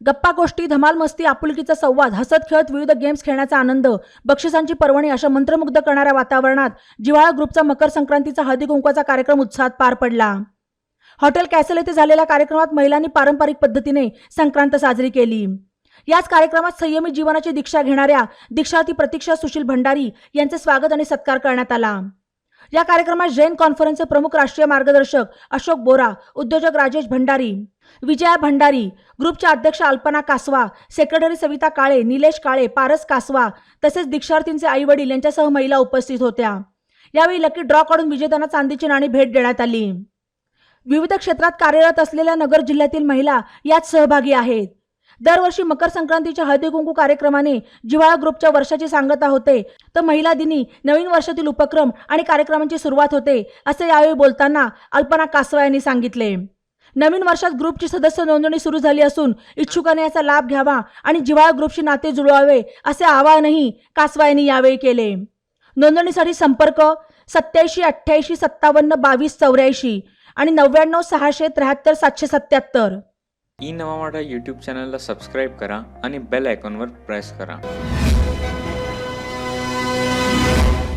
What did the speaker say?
गप्पा गोष्टी धमाल मस्ती आपुलकीचा संवाद हसत खेळत विविध गेम्स खेळण्याचा आनंद बक्षिसांची पर्वणी अशा मंत्रमुग्ध करणाऱ्या वातावरणात जिव्हाळा ग्रुपचा मकर संक्रांतीचा हळदी कुंकवाचा कार्यक्रम उत्साहात पार पडला. हॉटेल कॅसल येथे झालेल्या कार्यक्रमात महिलांनी पारंपरिक पद्धतीने संक्रांत साजरी केली. याच कार्यक्रमात संयमी जीवनाची दीक्षा घेणाऱ्या दीक्षार्थी प्रतीक्षा सुशील भंडारी यांचे स्वागत आणि सत्कार करण्यात आला. या कार्यक्रमात जैन कॉन्फरन्सचे प्रमुख राष्ट्रीय मार्गदर्शक अशोक बोरा उद्योजक राजेश भंडारी विजया भंडारी ग्रुपच्या अध्यक्ष अल्पना कासवा सेक्रेटरी सविता काळे निलेश काळे पारस कासवा तसेच दीक्षार्थींचे आई वडील यांच्यासह महिला उपस्थित होत्या. यावेळी लकी ड्रॉ काढून विजेत्यांना चांदीची नाणी भेट देण्यात आली. विविध क्षेत्रात कार्यरत असलेल्या नगर जिल्ह्यातील महिला यात सहभागी आहेत. दरवर्षी मकर संक्रांतीच्या हळदी कुंकू कार्यक्रमाने जिव्हाळा ग्रुपच्या वर्षाची सांगता होते तर महिला दिनी नवीन वर्षातील उपक्रम आणि कार्यक्रमांची सुरुवात होते असे यावेळी बोलताना अल्पना कासवा यांनी सांगितले. नवीन वर्षात ग्रुपची सदस्य नोंदणी सुरू झाली असून इच्छुकाने याचा लाभ घ्यावा आणि जिव्हाळा ग्रुपशी नाते जुळवावे असे आवाहनही कासवा यांनी यावेळी केले. नोंदणीसाठी संपर्क सत्याऐंशी अठ्ठ्याऐंशी सत्तावन्न बावीस चौऱ्याऐंशी आणि नव्याण्णव सहाशे त्र्याहत्तर सातशे सत्याहत्तर. ई नवा यूट्यूब चॅनलला सबस्क्राईब करा आणि बेल आयकॉनवर प्रेस करा.